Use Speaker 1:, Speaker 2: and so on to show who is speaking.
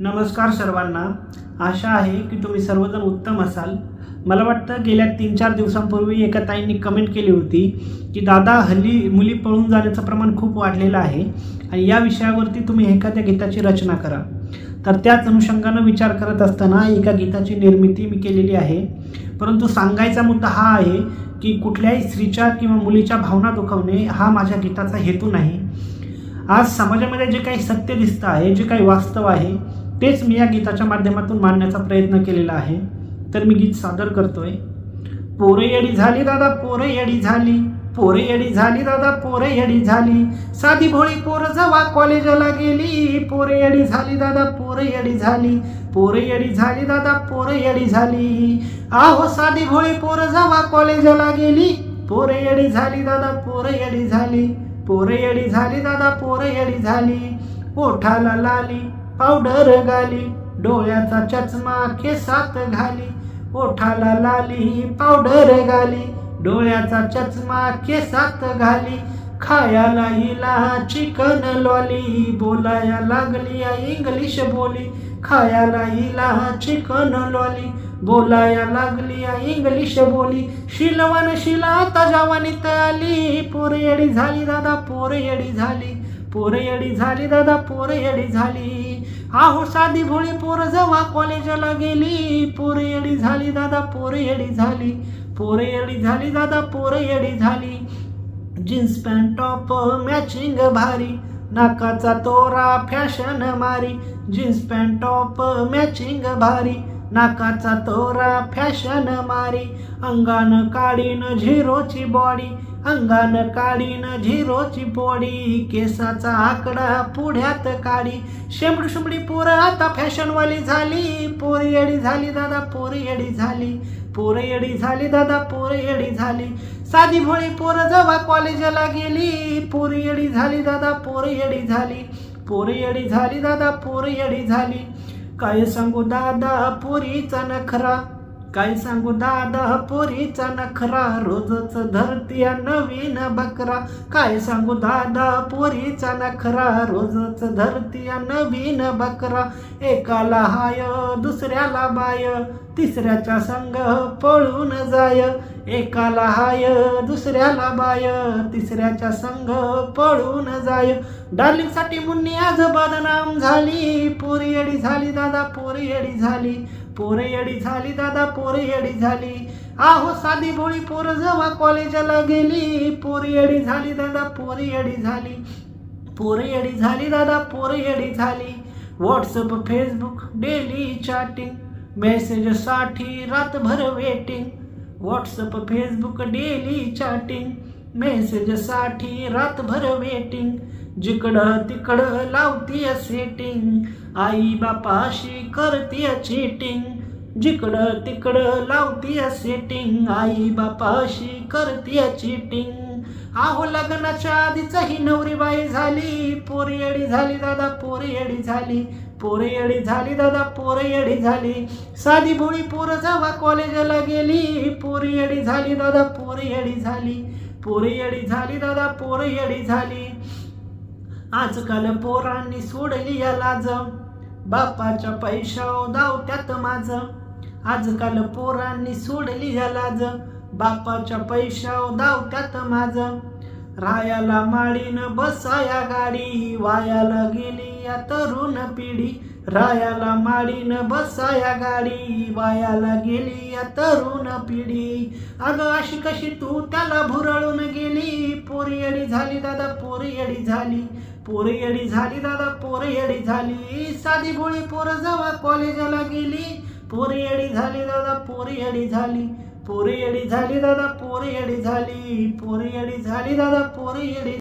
Speaker 1: नमस्कार सर्वांना. आशा आहे की तुम्ही सर्वजण उत्तम असाल. मला वाटतं गेल्या तीन चार दिवसांपूर्वी एका ताईंनी कमेंट केली होती की दादा हल्ली मुली पळून जाण्याचं प्रमाण खूप वाढलेलं आहे आणि या विषयावरती तुम्ही एखाद्या गीताची रचना करा. तर त्याच अनुषंगानं विचार करत असताना एका गीताची निर्मिती मी केलेली आहे. परंतु सांगायचा मुद्दा हा आहे की कुठल्याही स्त्रीच्या किंवा मुलीच्या भावना दुखवणे हा माझ्या गीताचा हेतू नाही. आज समाजामध्ये जे काही सत्य दिसतं आहे जे काही वास्तव आहे तेच मी या गीताच्या माध्यमातून मांडण्याचा प्रयत्न केलेला आहे. तर मी गीत सादर करतोय. पोरे येडी झाली दादा पोरे येडी झाली. पोरे येडी झाली दादा पोरे येडी झाली. साधी भोळी पोर जवा कॉलेजला गेली. पोरे येडी झाली दादा पोरे येडी झाली. पोरे येडी झाली दादा पोरे येडी झाली. आहो साधी भोळी पोर जवा कॉलेजला गेली. पोरे येडी झाली दादा पोरे येडी झाली. पोरे येडी झाली दादा पोरे येडी झाली. ओठाला लाली. पावडर घाली डोळ्याचा चष्मा केसात घाली ओठाला लाली पावडर घाली डोळ्याचा चष्मा केसात घाली खायाला हिला चिकन लॉली बोलाया लागली इंग्लिश बोली खायाला हिला चिकन लॉली बोलाया लागली इंग्लिश बोली शिलवान शिला आता जवानीत आली पोरयडी झाली दादा पोरयडी झाली पोरयडी झाली दादा पोरयडी झाली. आहो साधी भोळी पोर जवा कॉलेजला गेली पोर येडी झाली दादा पोर येडी झाली पोर येडी झाली दादा पोर येडी झाली. जीन्स पॅन्ट टॉप मॅचिंग भारी नाकाचा तोरा फॅशन मारी. जीन्स पॅन्ट टॉप मॅचिंग भारी नाकाचा तोरा फॅशन मारी. अंगान काढीन झिरोची बॉडी अंगान काढीन झिरोची बॉडी केसाचा आकडा पुढ्यात काढी शेंबडी शुंबडी पोरं आता फॅशनवाली झाली. पोर येडी झाली दादा पोर येडी झाली. पोरं येडी झाली दादा पोरं येडी झाली. साधी भोळी पोरं जवा कॉलेजला गेली पोर येडी झाली दादा पोरं येडी झाली. पोरं येडी झाली दादा पोरं येडी झाली. काय सांगू दादा पोरीचा नखरा. काय सांगू? दादा पोरीचा नखरा रोजच धरतीया नवीन बकरा. काय सांगू? दादा पोरीचा नखरा रोजच धरतीया नवीन बकरा. एकाला हाय दुसऱ्याला बाय तिसऱ्याच्या संग पळून जाय. एकाला हाय दुसऱ्याला बाय तिसऱ्याच्या संग पळून जाय. डार्लिंगसाठी मुन्नी आज बदनाम झाली. पोरी एडी झाली दादा पोरी एडी झाली. पोरे येडी झाली दादा पोरे येडी झाली. आहो साधी भोळी पोर जेव्हा कॉलेजला गेली पोरे येडी झाली दादा पोरे येडी झाली. पोरे येडी झाली दादा पोरे येडी झाली. व्हॉट्सअप फेसबुक डेली चॅटिंग मेसेजसाठी रातभर waiting WhatsApp Facebook daily chatting मेसेजसाठी रातभर वेटिंग जिकडं तिकडं लावतीय सेटिंग आई बापाशी करतीय चिटिंग जिकडं तिकडं लावतीय सेटिंग आई बापाशी करतीय चिटिंग आहो लग्नाच्या आधीच ही नवरी बाई झाली. पोरी येडी झाली दादा पोरी येडी झाली. पोरी येडी झाली दादा पोरी येडी झाली. साधी भोळी पोरं जावा कॉलेजला गेली पोरी येडी झाली दादा पोरी येडी झाली. पोरी येडी झाली दादा पोरी येडी झाली. आजकाल पोरांनी सोडली या लाज बापाच्या पैशा धावत्यात माझ. आजकाल पोरांनी सोडली या लाज बापाच्या पैशा दावत्यात माझ. रायाला माळीन बसाया गाडी वायाला गेली या तरुण पिढी. रायाला माळीन बसाया गाडी वायाला गेली या तरुण पिढी. अगं अशी कशी तू त्याला भुरळून गेली? पोरी येडी झाली दादा पोरी येडी झाली. पोर येडी झाली दादा पोर येडी झाली. साधी भोळी पोरं जवळ कॉलेजला गेली. पोर येडी झाली दादा पोर येडी झाली. पोर येडी झाली दादा पोर येडी झाली. पोर येडी झाली दादा पोर येडी